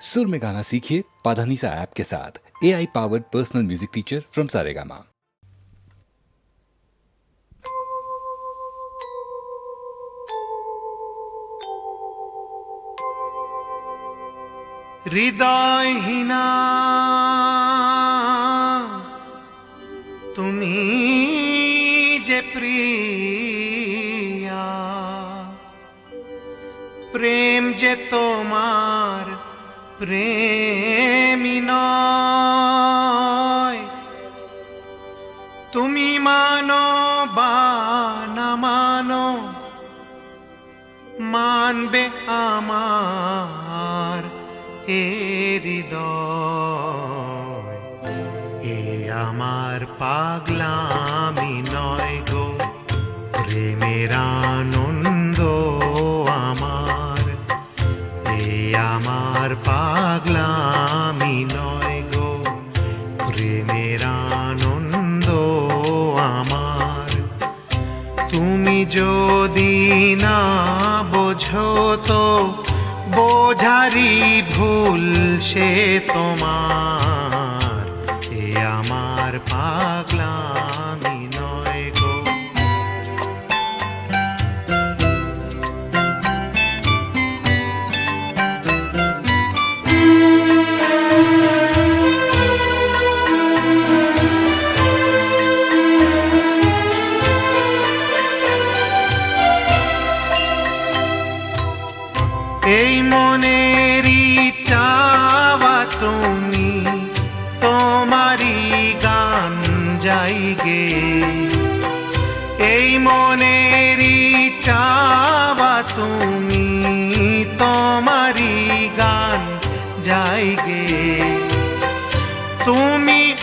सुर में गाना सीखिए पाधानीसा ऐप के साथ A I powered personal music teacher from Saregama হৃদয়হীনা তুমি যে প্রিয়া প্রেম যে তোমার প্রেমী তুমি মানো বা না মানো মানবে আমার এ হৃদয়। এ আমার পাগলামি পাগলামি নয় গো, প্রেমের আনন্দ আমার। তুমি যদি না বোঝো তো বোঝারি ভুল সে তোমার। এ আমার পাগলামি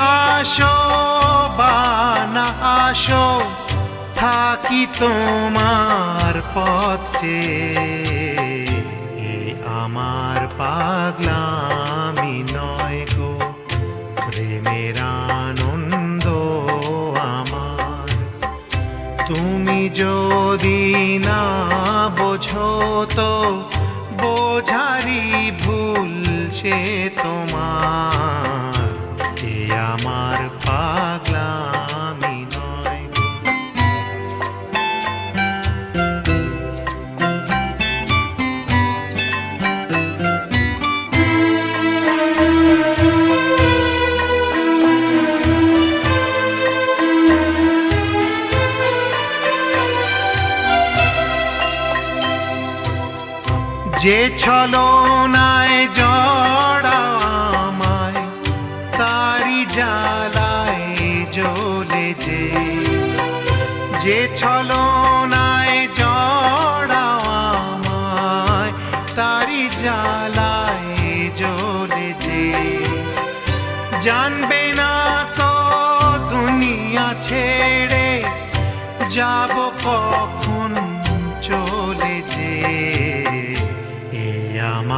আসো বা না আসো, থাকি তোমার পথে। আমার পাগলামি নয় গো, প্রেমের আনন্দ আমার। তুমি যদি না বোঝো তো বোঝারি ভুল সে তোমার। আমার পাগলামি নয়। যে ছলনায় জড়া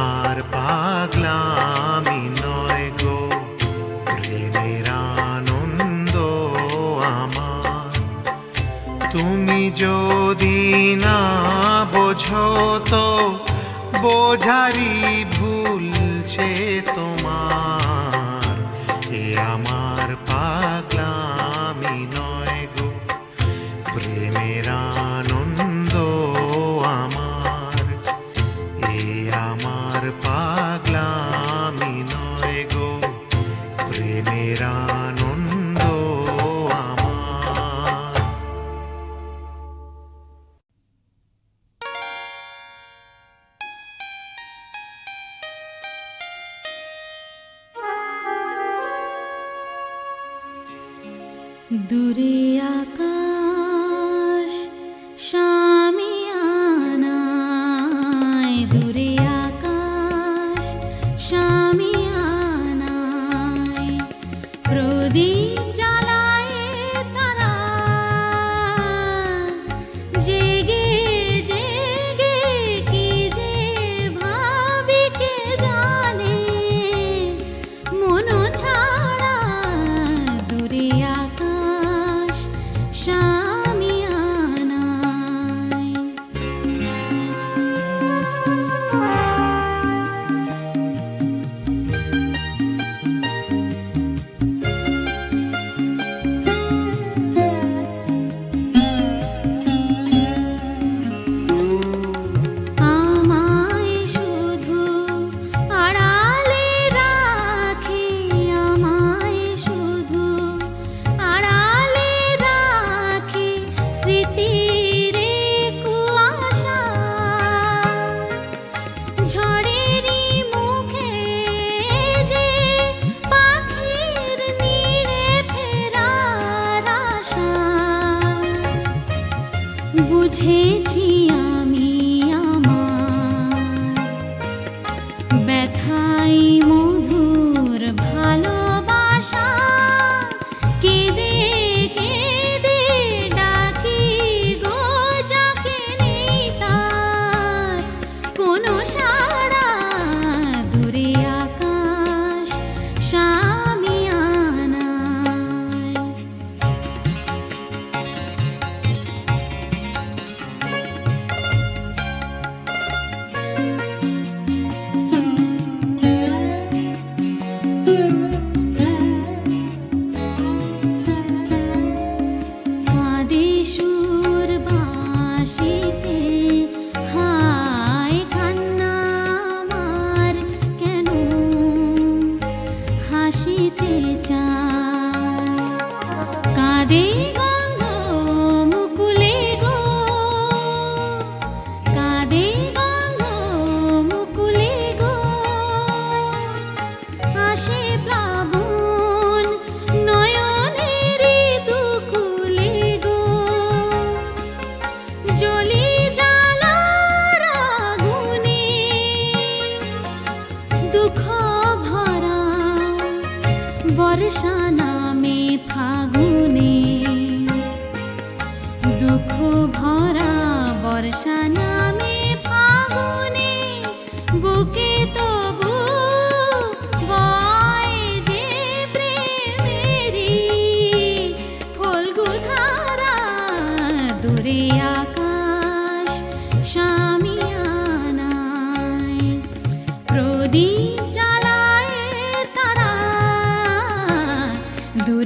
আমার পাগলামি নয় গো। প্রেমের আনন্দ আমার। তুমি যদি না বোঝো তো বোঝারি দূরে वर्षा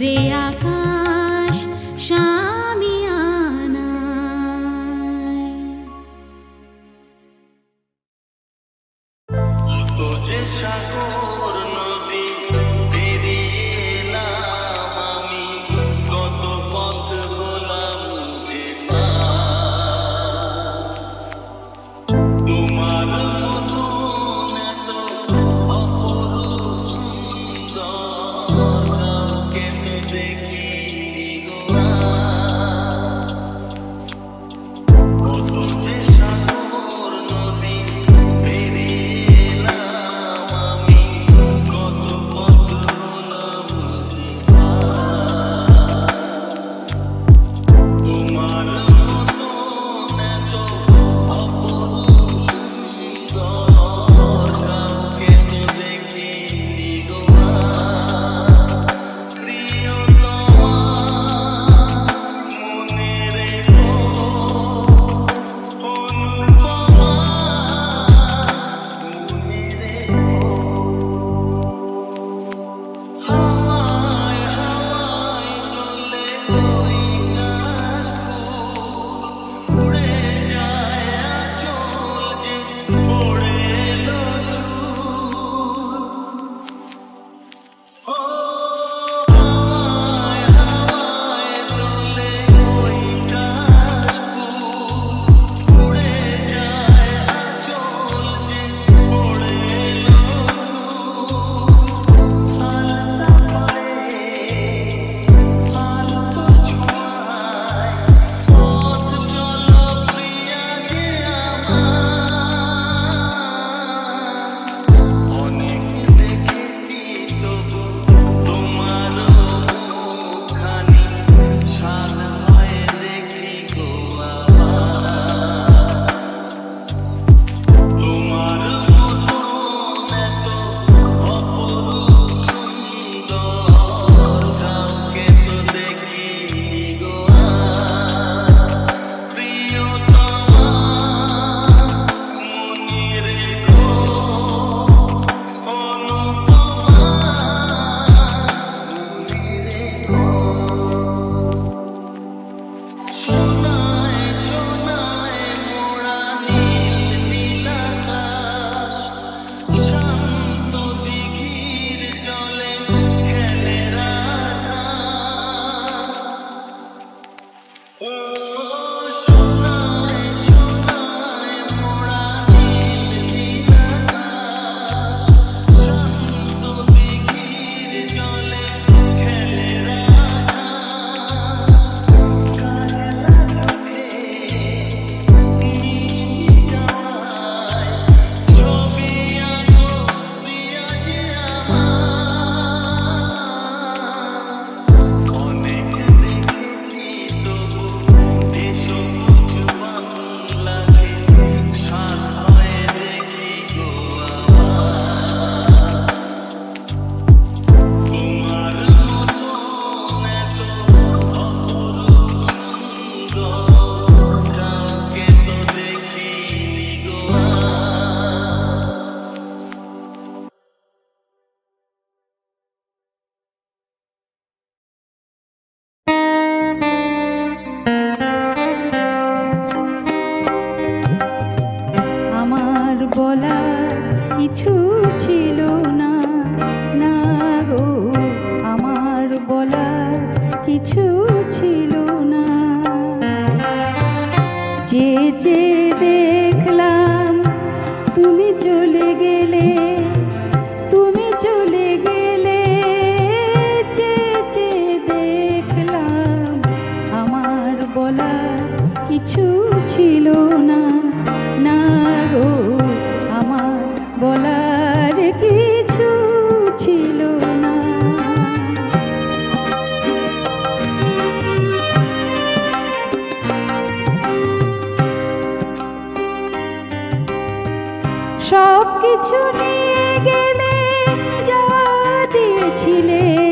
দূরে যে সব কিছু নিয়ে গেলে যা দিয়েছিলে।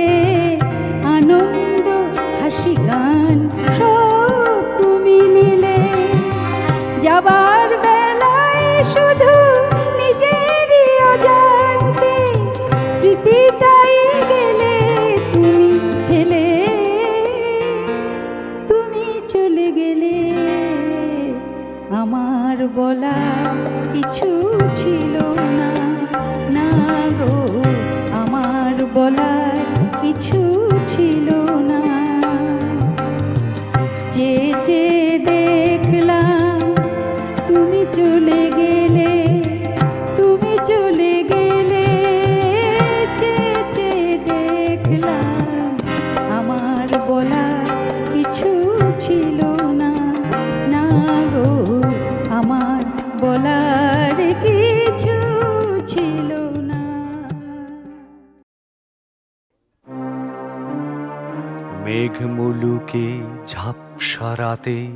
মুলুকে ঝাপসারাতে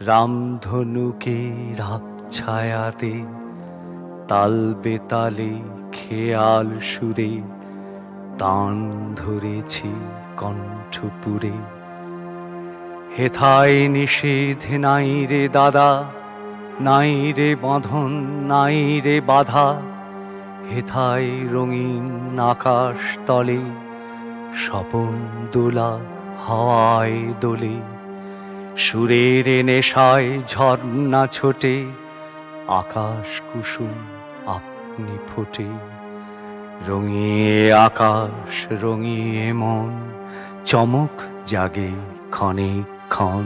রামধনুকে রাপ ছায়াতে, তাল বেতালে খেয়াল সুরে, তান ধরেছি কণ্ঠপুরে। হেথায় নিষেধ নাই রে দাদা, নাই রে বাঁধন, নাই রে বাধা। হেথায় রঙিন আকাশ তলে, স্বপন দোলা হাওয়ায় দোলে। সুরের নেশায় ঝর্ণা ছোটে। আকাশ কুসুম আপনি ফোটে। রঙিয়ে আকাশ, রঙিয়ে মন, চমক জাগে ক্ষণিক ক্ষণ।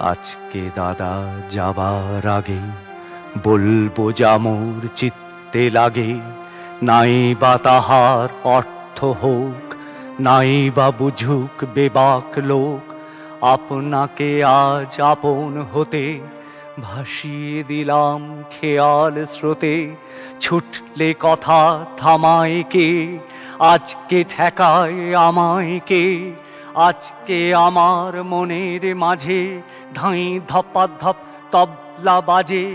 আজকে দাদা যাবার আগে বলব যামোর চিত্তে লাগে। নাই বা তাহার অর্থ হোক নাই বা বুঝুক বেবাক লোক। আপনাকে আজ আপন হতে ভাসিয়ে দিলাম খেয়াল স্রোতে। ছুটলে কথা থামায় কে? আজকে ঠেকায় আমায় কে? আজকে আমার মনের মাঝে ধাই ধপা ধপ তবলা বাজে।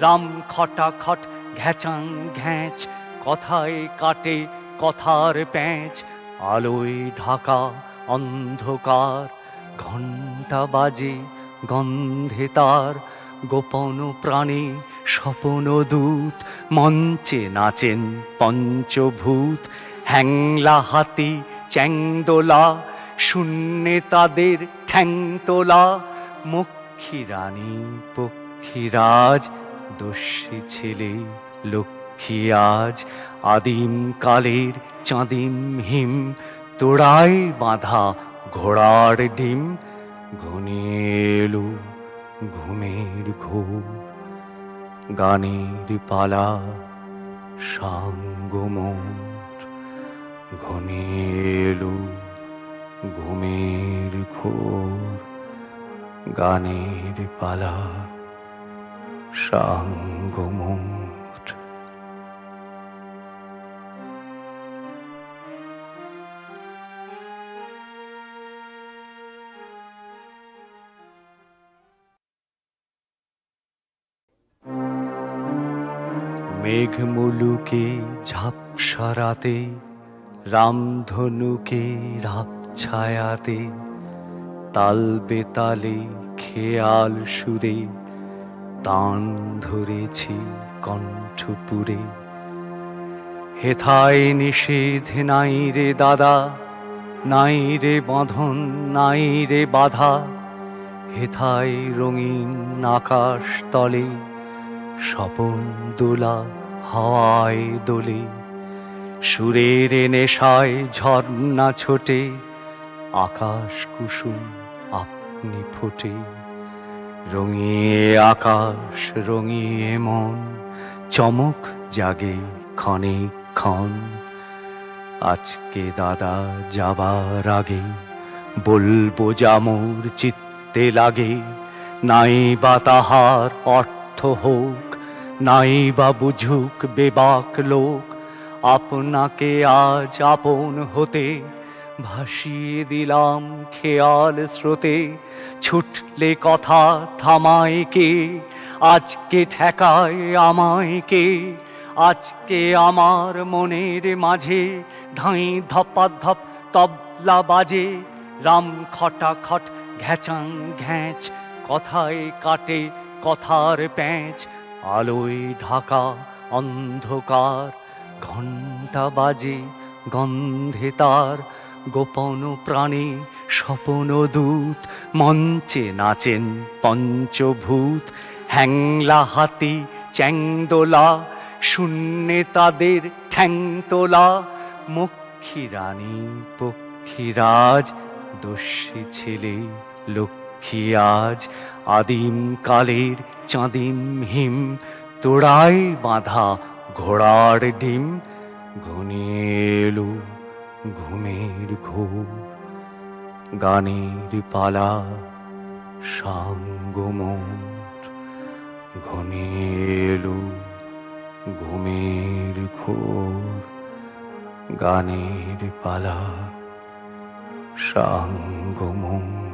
রাম খটা খট ঘ্যাচাং ঘ্যাঁচ, কথায় কাটে কথার প্যাঁচ। আলোয় ঢাকা অন্ধকার, ঘণ্টা বাজে গন্ধে তার। গোপন প্রাণী স্বপন দূত, মঞ্চে নাচেন পঞ্চভূত। হ্যাংলা হাতি, চ্যাংদোলা, শূন্যে তাদের ঠ্যাং তোলা মক্ষী রানী পক্ষীরাজ দস্যি ছেলে লক্ষ্মী আজ আদিম কালের চাঁদিম হিম তোড়ায় বাঁধা ঘোড়ার ডিম ঘনিয়ে ঘুমের ঘোর, গানের পালা সাঙ্গমোর ঘনিয়ে ঘুমের ঘোর, গানের পালা সাঙ্গমোর। মেঘ মুলুকে ঝাপসারাতে, রামধনুকে রাপ ছায়াতে তাল বেতালে খেয়াল সুরে তান ধরেছি কণ্ঠপুরে। হেথায় নিষেধ নাই রে দাদা, নাই রে বাঁধন, নাই রে বাধা। হেথায় রঙিন আকাশ তলে স্বপন দোলা হাওয়ায় দোলে, সুরের নেশায় ঝর্ণা ছোটে, আকাশ কুসুম আপনি ফোটে। রঙিয়ে আকাশ, রঙিয়ে মন, চমক জাগে ক্ষণে ক্ষণ। আজকে দাদা যাবার আগে বলব যামোর চিত্তে লাগে, নাই বা তাহার অর্থ হোক নাই বা বুঝুক বেবাক লোক, আপনাকে আজ আপন হতে ভাসিয়ে দিলাম খেয়াল স্রোতে। ছুটলে কথা থামায় কে? আজকে ঠেকায় আমায় কে? আজকে আমার মনের মাঝে ধাই ধপা ধপ তবলা বাজে। রাম খটা খট ঘ্যাচাং ঘ্যাঁচ, কথায় কাটে কথার প্যাঁচ। আলোয় ঢাকা অন্ধকার, ঘণ্টা বাজে, গন্ধে তার। গোপন প্রাণী স্বপন দূত, মঞ্চে নাচেন পঞ্চভূত। হ্যাংলা হাতি, চ্যাংদোলা, শূন্যে তাদের ঠ্যাংতোলা। মক্ষী রানী পক্ষীরাজ দস্যি ছেলে, লক্ষ্মী আজ। আদিম কালের চাঁদিম হিম, তোড়ায় বাঁধা ঘোড়ার ডিম ঘনিয়ে ঘুমের ঘোর, গানের পালা সাঙ্গমোর ঘনিয়ে ঘুমের ঘোর, গানের পালা সাঙ্গমোর।